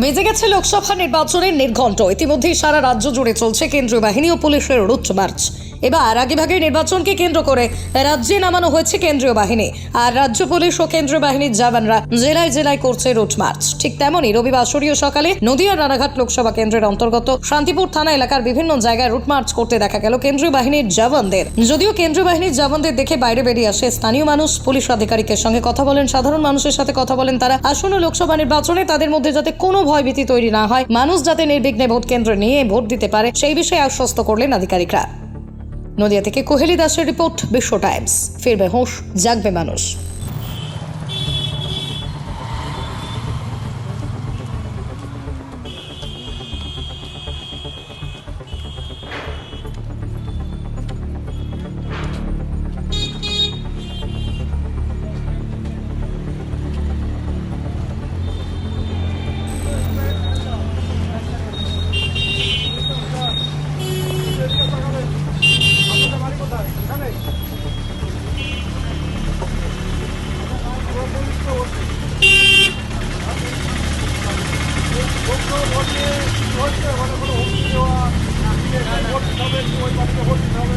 বেজে গেছে লোকসভা নির্বাচনের নির্ঘণ্ট। ইতিমধ্যেই সারা রাজ্য জুড়ে চলছে কেন্দ্রীয় বাহিনী ও পুলিশের রুট মার্চ। এবার আগেভাগে নির্বাচনকে কেন্দ্র করে রাজ্যে নামানো হয়েছে কেন্দ্রীয় বাহিনী আর রাজ্য পুলিশ ও কেন্দ্রীয় বাহিনীর জওয়ানরা জেলায় জেলায় করছে রুট মার্চ। ঠিক তেমনই রবিবার সরিয় সকালে নদিয়া রানাঘাট লোকসভা কেন্দ্রের অন্তর্গত শান্তিপুর থানা এলাকার বিভিন্ন জায়গায় রুট মার্চ করতে দেখা গেল কেন্দ্রীয় বাহিনীর জওয়ানদের। যদিও কেন্দ্রীয় বাহিনীর জওয়ানদের দেখে বাইরে বেরিয়ে আসে স্থানীয় মানুষ, পুলিশ আধিকারিকের সঙ্গে কথা বলেন সাধারণ মানুষের সাথে কথা বলেন তারা। আসন্ন লোকসভা নির্বাচনে তাদের মধ্যে যাতে কোনো ভয়ভীতি তৈরি না হয়, মানুষ যাতে নির্বিঘ্নে ভোট কেন্দ্রে নিয়ে ভোট দিতে পারে, সেই বিষয়ে আশ্বস্ত করলেন আধিকারিকরা। নদিয়া থেকে কোহেলি দাসের রিপোর্ট বিশ্ব টাইমস। ফিরবে হোঁশ জাগবে মানুষ। Thank you.